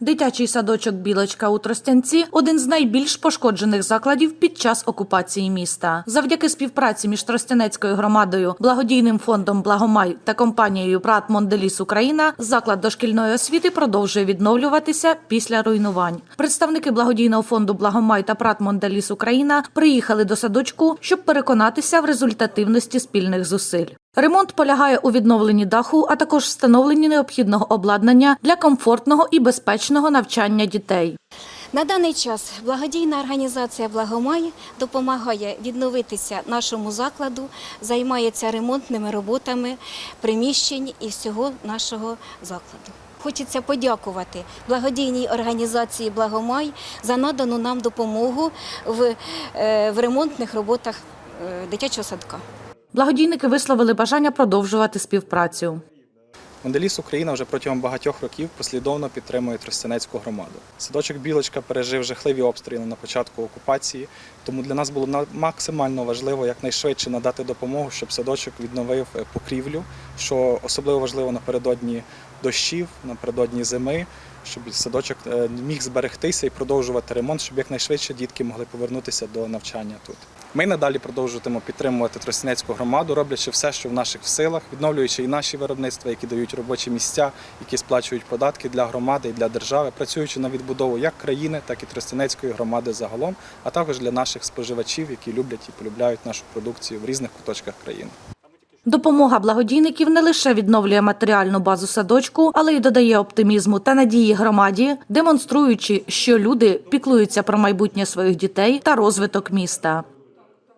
Дитячий садочок Білочка у Тростянці один з найбільш пошкоджених закладів під час окупації міста. Завдяки співпраці між Тростянецькою громадою, благодійним фондом Благомай та компанією Прат Монделіс Україна заклад дошкільної освіти продовжує відновлюватися після руйнувань. Представники благодійного фонду Благомай та Прат Монделіс Україна приїхали до садочку, щоб переконатися в результативності спільних зусиль. Ремонт полягає у відновленні даху, а також встановленні необхідного обладнання для комфортного і безпечного навчання дітей. На даний час благодійна організація Благомай допомагає відновитися нашому закладу, займається ремонтними роботами приміщень і всього нашого закладу. Хочеться подякувати благодійній організації Благомай за надану нам допомогу в, е, в ремонтних роботах е, дитячого садка. Благодійники висловили бажання продовжувати співпрацю. Монделіс Україна вже протягом багатьох років послідовно підтримує Тростянецьку громаду. Садочок Білочка пережив жахливі обстріли на початку окупації, тому для нас було максимально важливо якнайшвидше надати допомогу, щоб садочок відновив е, покрівлю, що особливо важливо напередодні дощів, напередодні зими, щоб садочок е, міг зберегтися і продовжувати ремонт, щоб якнайшвидше дітки могли повернутися до навчання тут. Ми надалі продовжуватимемо підтримувати Тростянецьку громаду, роблячи все, що в наших силах, відновлюючи і наші виробництва, які дають робочі місця, які сплачують податки для громади і для держави, працюючи на відбудову як країни, так і Тростянецької громади загалом, а також для наших споживачів, які люблять і полюбляють нашу продукцію в різних куточках країни. Допомога благодійників не лише відновлює матеріальну базу садочку, але й додає оптимізму та надії громаді, демонструючи, що люди піклуються про майбутнє своїх дітей та розвиток міста.